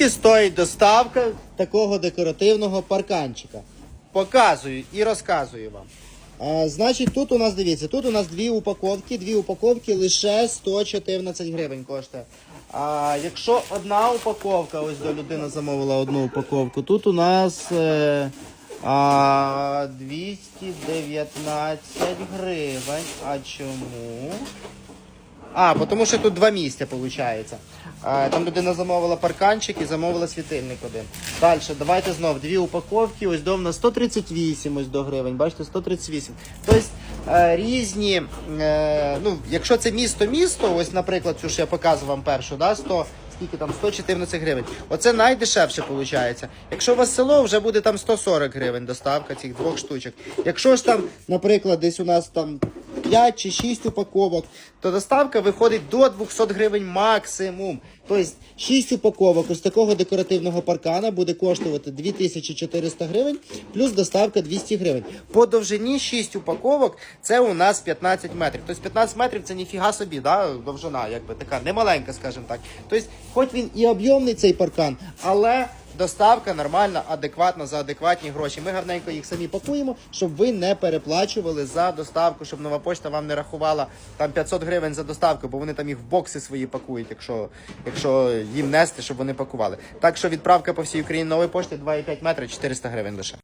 Скільки стоїть доставка такого декоративного парканчика? Показую і розказую вам. А, значить, тут у нас дивіться, тут у нас дві упаковки, дві упаковки лише 114 гривень коштує. А якщо одна упаковка, ось до людина замовила одну упаковку, тут у нас е, а, 219 гривень. А чому? А, тому що тут два місця виходить. Там людина замовила парканчик і замовила світильник один. Далі, давайте знов дві упаковки. Ось до в нас 138 ось до гривень. Бачите, 138. Тобто різні, е, ну, якщо це місто-місто, ось, наприклад, цю ж я показував вам першу, да, 100, скільки там, 114 гривень. Оце найдешевше виходить. Якщо у вас село, вже буде там 140 гривень доставка цих двох штучок. Якщо ж там, наприклад, десь у нас там 5 чи 6 упаковок, то доставка виходить до 200 гривень максимум. Тобто 6 упаковок ось такого декоративного паркана буде коштувати 2400 гривень, плюс доставка 200 гривень. По довжині 6 упаковок це у нас 15 метрів. Тобто 15 метрів це ніфіга собі, да? довжина, якби така немаленька, скажімо так. Тобто, хоч він і об'ємний цей паркан, але доставка нормальна, адекватна за адекватні гроші. Ми гарненько їх самі пакуємо, щоб ви не переплачували за доставку, щоб нова почта вам не рахувала там 500 гривень за доставку, бо вони там їх в бокси свої пакують, якщо, якщо їм нести, щоб вони пакували. Так що відправка по всій Україні нової пошти 2,5 метри 400 гривень лише.